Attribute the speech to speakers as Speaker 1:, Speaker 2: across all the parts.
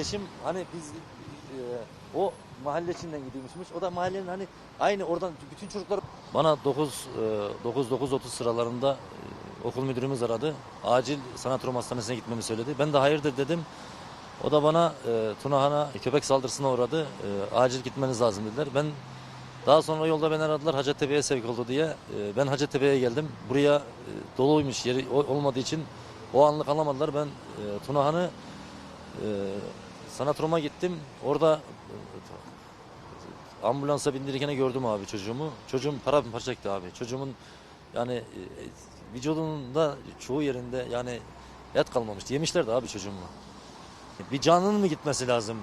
Speaker 1: Eşim hani biz e, o mahalle içinden gidiyormuşmuş. O da mahallenin hani aynı oradan bütün çocuklar bana 9 e, 9 9.30 sıralarında e, okul müdürümüz aradı. Acil sanat Rum hastanesine gitmemi söyledi. Ben de hayırdır dedim. O da bana e, Tunahan'a köpek saldırısına uğradı. E, acil gitmeniz lazım dediler. Ben daha sonra yolda beni aradılar Hacettepe'ye sevk oldu diye. E, ben Hacettepe'ye geldim. Buraya e, doluymuş yeri olmadığı için o anlık alamadılar. Ben e, Tunahan'ı e, Sanat Rom'a gittim. Orada e, ambulansa bindirirken gördüm abi çocuğumu. Çocuğum paramparça etti abi. Çocuğumun yani e, vücudunda çoğu yerinde yani et kalmamıştı. Yemişlerdi abi çocuğumu. Bir canın mı gitmesi lazım?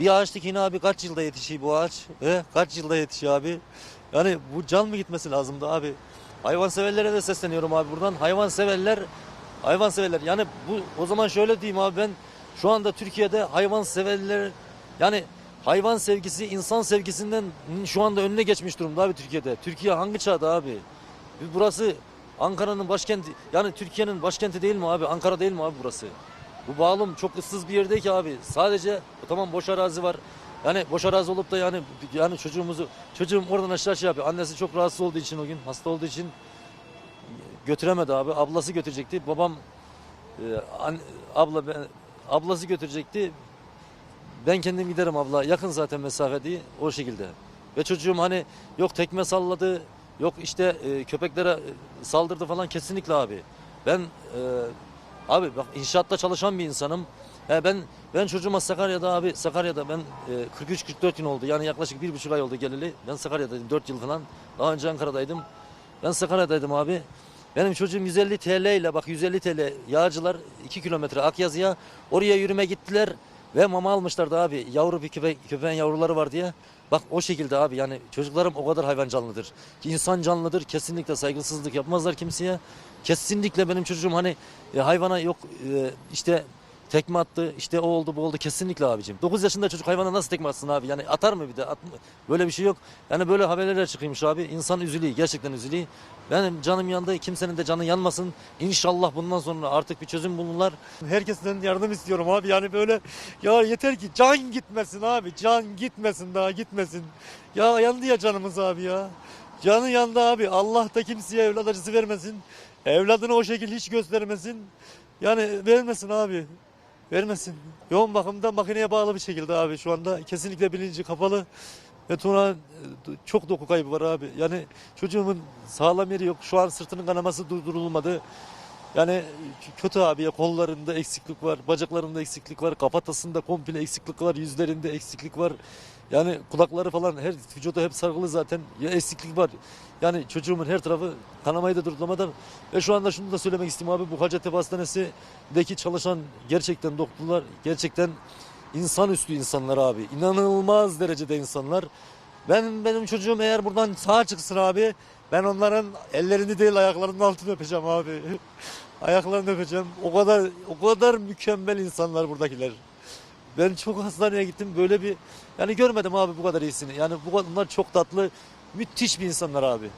Speaker 1: Bir ağaç dikini abi kaç yılda yetişiyor bu ağaç? He? Kaç yılda yetişiyor abi? Yani bu can mı gitmesi lazımdı abi? Hayvanseverlere de sesleniyorum abi buradan. Hayvanseverler hayvanseverler yani bu o zaman şöyle diyeyim abi ben şu anda Türkiye'de hayvanseverler yani hayvan sevgisi insan sevgisinden şu anda önüne geçmiş durumda abi Türkiye'de. Türkiye hangi çağda abi? Burası Ankara'nın başkenti yani Türkiye'nin başkenti değil mi abi? Ankara değil mi abi burası? Bu bağlam çok ıssız bir yerde ki abi. Sadece tamam boş arazi var. Yani boş arazi olup da yani yani çocuğumuzu çocuğum oradan aşağı şey yapıyor. Annesi çok rahatsız olduğu için o gün hasta olduğu için götüremedi abi. Ablası götürecekti. Babam e, an- abla ben, ablası götürecekti. Ben kendim giderim abla. Yakın zaten mesafe değil. O şekilde. Ve çocuğum hani yok tekme salladı. Yok işte e, köpeklere e, saldırdı falan kesinlikle abi. Ben e, abi bak inşaatta çalışan bir insanım. He ben ben çocuğuma Sakarya'da abi Sakarya'da ben e, 43-44 gün oldu. Yani yaklaşık bir buçuk ay oldu geleli. Ben Sakarya'daydım 4 yıl falan. Daha önce Ankara'daydım. Ben Sakarya'daydım abi. Benim çocuğum 150 TL ile bak 150 TL yağcılar 2 kilometre Akyazı'ya oraya yürüme gittiler ve mama almışlardı abi. Yavru bir köpek, köpeğin yavruları var diye. Bak o şekilde abi yani çocuklarım o kadar hayvan canlıdır. İnsan canlıdır. Kesinlikle saygısızlık yapmazlar kimseye. Kesinlikle benim çocuğum hani e, hayvana yok e, işte tekme attı işte o oldu bu oldu kesinlikle abicim. 9 yaşında çocuk hayvana nasıl tekme atsın abi yani atar mı bir de at mı? böyle bir şey yok. Yani böyle haberler çıkıyormuş abi insan üzülüyor gerçekten üzülüyor. Benim canım yandı kimsenin de canı yanmasın. İnşallah bundan sonra artık bir çözüm bulurlar. Herkesten yardım istiyorum abi yani böyle ya yeter ki can gitmesin abi can gitmesin daha gitmesin. Ya yandı ya canımız abi ya. Canı yandı abi Allah da kimseye evlat acısı vermesin. Evladını o şekilde hiç göstermesin. Yani vermesin abi. Vermesin. Yoğun bakımda makineye bağlı bir şekilde abi şu anda. Kesinlikle bilinci kapalı. Ve Tuna e, çok doku kaybı var abi. Yani çocuğumun sağlam yeri yok. Şu an sırtının kanaması durdurulmadı. Yani kötü abi ya kollarında eksiklik var, bacaklarında eksiklik var, kafatasında komple eksiklik var, yüzlerinde eksiklik var. Yani kulakları falan her vücudu hep sargılı zaten. Ya eksiklik var. Yani çocuğumun her tarafı kanamayı da durduramadan ve şu anda şunu da söylemek istiyorum abi bu Hacettepe Hastanesi'deki çalışan gerçekten doktorlar gerçekten insanüstü insanlar abi. İnanılmaz derecede insanlar. Ben benim çocuğum eğer buradan sağ çıksın abi ben onların ellerini değil ayaklarının altını öpeceğim abi. Ayaklarını öpeceğim. O kadar o kadar mükemmel insanlar buradakiler. Ben çok hastaneye gittim böyle bir yani görmedim abi bu kadar iyisini. Yani bu bunlar çok tatlı müthiş bir insanlar abi.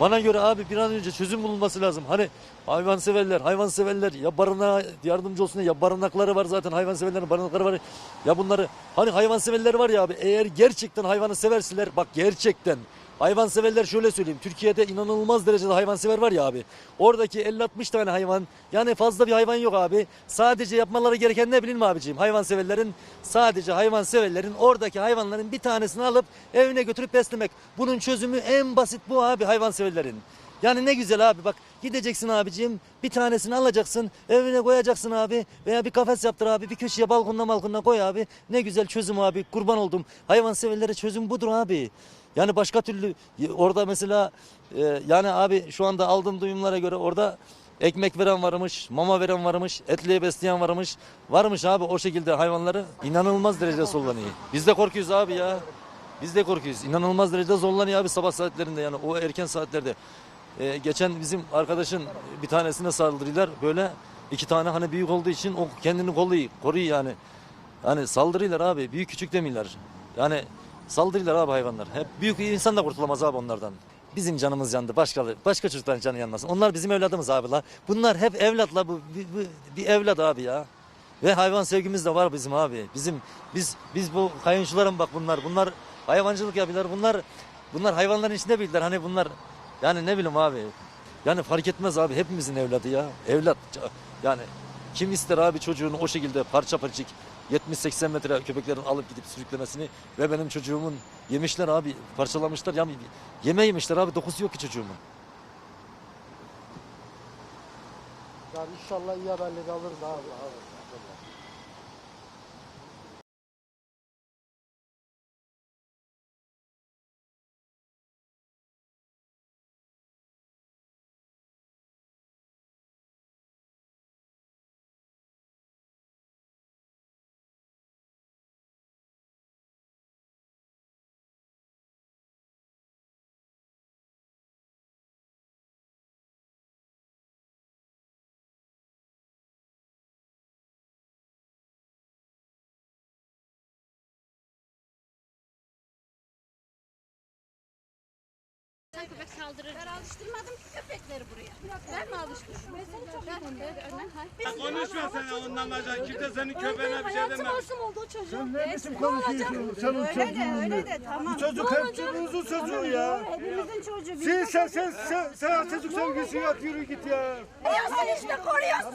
Speaker 1: Bana göre abi bir an önce çözüm bulunması lazım. Hani hayvanseverler, hayvanseverler ya barınağa yardımcı olsun ya barınakları var zaten hayvanseverlerin barınakları var. Ya bunları hani hayvanseverler var ya abi eğer gerçekten hayvanı severseler bak gerçekten hayvanseverler şöyle söyleyeyim. Türkiye'de inanılmaz derecede hayvansever var ya abi. Oradaki 50-60 tane hayvan yani fazla bir hayvan yok abi. Sadece yapmaları gereken ne bileyim mi abiciğim? Hayvanseverlerin sadece hayvanseverlerin oradaki hayvanların bir tanesini alıp evine götürüp beslemek. Bunun çözümü en basit bu abi hayvanseverlerin. Yani ne güzel abi bak gideceksin abiciğim bir tanesini alacaksın evine koyacaksın abi veya bir kafes yaptır abi bir köşeye balkonuna balkonuna koy abi ne güzel çözüm abi kurban oldum hayvanseverlere çözüm budur abi. Yani başka türlü orada mesela e, yani abi şu anda aldığım duyumlara göre orada ekmek veren varmış, mama veren varmış, etliye besleyen varmış. Varmış abi o şekilde hayvanları inanılmaz derecede zorlanıyor. Biz de korkuyoruz abi ya. Biz de korkuyoruz. İnanılmaz derecede zorlanıyor abi sabah saatlerinde yani o erken saatlerde. Ee, geçen bizim arkadaşın bir tanesine saldırıyorlar böyle iki tane hani büyük olduğu için o kendini koruyor, koruyor yani. Yani saldırıyorlar abi büyük küçük demiyorlar. Yani saldırıyorlar abi hayvanlar. Hep büyük insan da kurtulamaz abi onlardan. Bizim canımız yandı. Başka başka çocukların canı yanmasın. Onlar bizim evladımız abi la. Bunlar hep evlatla bu bir, bir, bir evlat abi ya. Ve hayvan sevgimiz de var bizim abi. Bizim biz biz bu kayınçılarım bak bunlar. Bunlar hayvancılık yapıyorlar. Bunlar bunlar hayvanların içinde bildiler. Hani bunlar yani ne bileyim abi. Yani fark etmez abi hepimizin evladı ya. Evlat yani kim ister abi çocuğunu o şekilde parça parçacık 70-80 metre köpeklerin alıp gidip sürüklemesini ve benim çocuğumun yemişler abi parçalamışlar ya yeme yemişler abi dokusu yok ki çocuğumun.
Speaker 2: Yani inşallah iyi haberleri alırız abi. abi.
Speaker 3: Köpek saldırır. Ben alıştırmadım ki köpekleri buraya. Ben mi alıştırdım? Ben seni çok. Hayır.
Speaker 4: Konuşma sen ondan başka. Kimse senin köpeğine bir şey
Speaker 3: Hayatım
Speaker 4: demez.
Speaker 3: olsun oldu o çocuğun.
Speaker 2: Sen ne biçim konuşuyorsun? Sen o çocuğun
Speaker 5: Öyle de tamam.
Speaker 2: Bu çocuk hepimizin çocuğu ya.
Speaker 5: Hepimizin çocuğu.
Speaker 2: Sen sen sen sen, sen çocuk sevgisi yok yürü git ya.
Speaker 5: Koruyorsun işte koruyorsun.